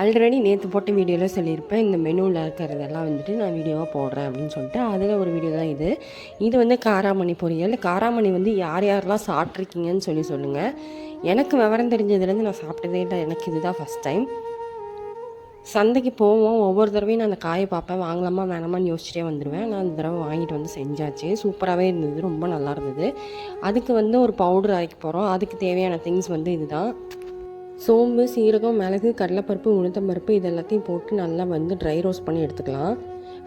Already நேற்று போட்ட வீடியோவில் சொல்லியிருப்பேன் இந்த மெனுவில் இருக்கிறதெல்லாம் வந்துட்டு நான் வீடியோவாக போடுறேன் அப்படின்னு சொல்லிட்டு அதில் ஒரு வீடியோ தான் இது. இது வந்து காராமணி பொரியல். காராமணி வந்து யார் யாரெல்லாம் சாப்பிட்ருக்கீங்கன்னு சொல்லி சொல்லுங்கள் எனக்கு விவரம் தெரிஞ்சதுலேருந்து நான் சாப்பிட்டதே இல்லை. எனக்கு இதுதான் ஃபஸ்ட் டைம் சந்தைக்கு போவோம். ஒவ்வொரு தடவையும் நான் அந்த காயை பார்ப்பேன். வாங்கலாமா வேணாமான்னு யோசிச்சிட்டே வந்துடுவேன் நான் இந்த தடவை வாங்கிட்டு வந்து செஞ்சாச்சு. சூப்பராகவே இருந்தது. ரொம்ப நல்லா இருந்தது. அதுக்கு வந்து ஒரு பவுடர் அரைக்க போகிறோம் அதுக்கு தேவையான திங்ஸ் வந்து இதுதான். சோம்பு சீரகம் மிளகு கடலைப்பருப்பு உளுத்தம்பருப்பு இது எல்லாத்தையும் போட்டு நல்லா வந்து ட்ரை ரோஸ்ட் பண்ணி எடுத்துக்கலாம்.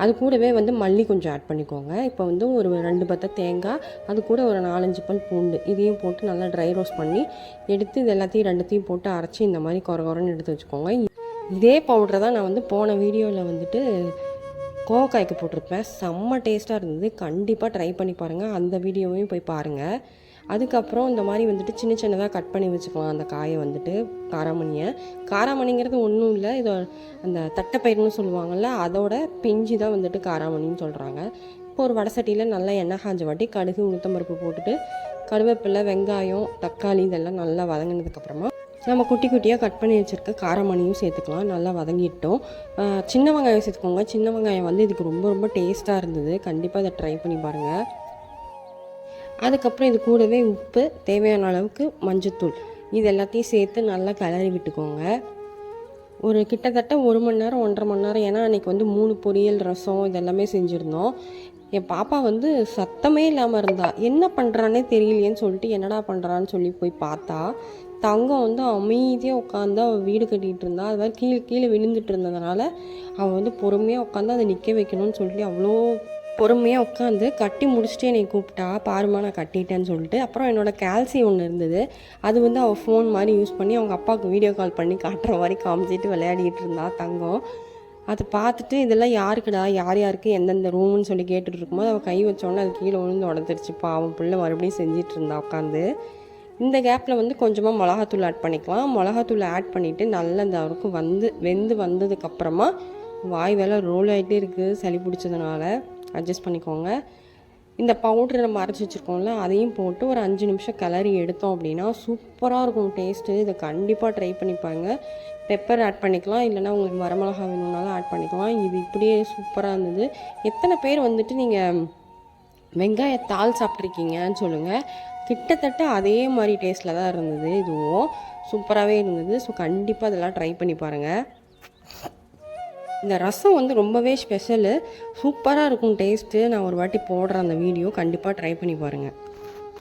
அது கூடவே வந்து மல்லி கொஞ்சம் ஆட் பண்ணிக்கோங்க. இப்போ வந்து ஒரு ரெண்டு பத்தை தேங்காய் அது கூட ஒரு நாலஞ்சு பல் பூண்டு இதையும் போட்டு நல்லா ட்ரை ரோஸ்ட் பண்ணி எடுத்து இது எல்லாத்தையும் ரெண்டுத்தையும் போட்டு அரைச்சி இந்த மாதிரி குறை குறைன்னு எடுத்து வச்சுக்கோங்க. இதே பவுடரை தான் நான் வந்து போன வீடியோவில் வந்துட்டு கோவக்காய்க்கு போட்டிருப்பேன். செம்ம டேஸ்ட்டாக இருந்தது. கண்டிப்பாக ட்ரை பண்ணி பாருங்கள் அந்த வீடியோவையும் போய் பாருங்கள் அதுக்கப்புறம் இந்த மாதிரி வந்துட்டு சின்ன சின்னதாக கட் பண்ணி வச்சுக்கலாம் அந்த காயை வந்துட்டு காராமணியை. காராமணிங்கிறது ஒன்றும் இல்லை இதோ அந்த தட்டைப்பயிர்னு சொல்லுவாங்கள்ல அதோட பிஞ்சு தான் வந்துட்டு காராமணின்னு சொல்கிறாங்க இப்போ ஒரு வடை சட்டியில் நல்லா எண்ணெய் காஞ்ச வாட்டி கடுகு உளுத்தம்பருப்பு போட்டுட்டு கருவேப்பிலை வெங்காயம் தக்காளி இதெல்லாம் நல்லா வதங்கினதுக்கப்புறமா நம்ம குட்டி குட்டியாக கட் பண்ணி வச்சுருக்க காரமணியும் சேர்த்துக்கலாம். நல்லா வதங்கிட்டோம். சின்ன வெங்காயம் சேர்த்துக்கோங்க. சின்ன வெங்காயம் வந்து இதுக்கு ரொம்ப ரொம்ப டேஸ்ட்டாக இருந்தது. கண்டிப்பாக அதை ட்ரை பண்ணி பாருங்கள் அதுக்கப்புறம் இது கூடவே உப்பு தேவையான அளவுக்கு மஞ்சத்தூள். இது எல்லாத்தையும் சேர்த்து நல்லா கிளறி விட்டுக்கோங்க. ஒரு கிட்டத்தட்ட ஒரு மணி நேரம் ஒன்றரை மணி நேரம் ஏன்னா அன்றைக்கி வந்து மூணு பொரியல் ரசம் இதெல்லாமே செஞ்சுருந்தோம். என் பாப்பா வந்து சத்தமே இல்லாமல் இருந்தா என்ன பண்ணுறானே தெரியலையேன்னு சொல்லிட்டு என்னடா பண்ணுறான்னு சொல்லி போய் பார்த்தா தங்கம் வந்து அமைதியாக உட்காந்து அவள் வீடு கட்டிகிட்டு இருந்தா அது மாதிரி கீழே கீழே விழுந்துட்டு இருந்ததுனால அவள் வந்து பொறுமையாக உட்காந்து அதை நிற்க வைக்கணும்னு சொல்லி அவ்வளோ பொறுமையாக உட்காந்து கட்டி முடிச்சுட்டு என்னை கூப்பிட்டா பாருமா நான் கட்டிட்டேன்னு சொல்லிட்டு. அப்புறம் என்னோடய கேல்சி ஒன்று இருந்தது. அது வந்து அவள் ஃபோன் மாதிரி யூஸ் பண்ணி அவங்க அப்பாவுக்கு வீடியோ கால் பண்ணி காட்டுற மாதிரி காமிச்சிட்டு விளையாடிட்டு இருந்தா தங்கம். அதை பார்த்துட்டு இதெல்லாம் யாருக்குடா? யார் யாருக்கு எந்தெந்த ரூம்னு சொல்லி கேட்டுட்டு இருக்கும்போது அவள் கை வச்சோன்னே அது கீழே விழுந்து உடஞ்சிருச்சு அவன் பிள்ளை மறுபடியும் செஞ்சிட்டு இருந்தா உட்காந்து. இந்த கேப்பில் வந்து கொஞ்சமாக மிளகாத்தூள் ஆட் பண்ணிக்கலாம். மிளகாத்தூள் ஆட் பண்ணிவிட்டு நல்லா இந்த அவருக்கு வந்து வெந்து வந்ததுக்கப்புறமா வாய் வேலை ரோல் ஆகிட்டே இருக்குது சளி பிடிச்சதுனால. அட்ஜஸ்ட் பண்ணிக்கோங்க. இந்த பவுடர் நம்ம அரைச்சி வச்சுருக்கோம்ல அதையும் போட்டு ஒரு அஞ்சு நிமிஷம் கிளறி எடுத்தோம் அப்படின்னா சூப்பராக இருக்கும் டேஸ்ட்டு இதை கண்டிப்பாக ட்ரை பண்ணி பெப்பர் ஆட் பண்ணிக்கலாம். இல்லைனா உங்களுக்கு வரமிளகா வேணும்னாலும் ஆட் பண்ணிக்கலாம். இது இப்படியே சூப்பராக இருந்தது. எத்தனை பேர் வந்துட்டு நீங்கள் வெங்காயத்தாள் சாப்பிட்ருக்கீங்கன்னு சொல்லுங்கள் கிட்டத்தட்ட அதே மாதிரி டேஸ்ட்டில் தான் இருந்தது. இதுவும் சூப்பராகவே இருந்தது. ஸோ கண்டிப்பாக இதெல்லாம் ட்ரை பண்ணி பாருங்கள் இந்த ரசம் வந்து ரொம்பவே ஸ்பெஷலு சூப்பராக இருக்கும் டேஸ்ட்டு நான் ஒரு வாட்டி போடுற அந்த வீடியோ கண்டிப்பாக ட்ரை பண்ணி பாருங்கள்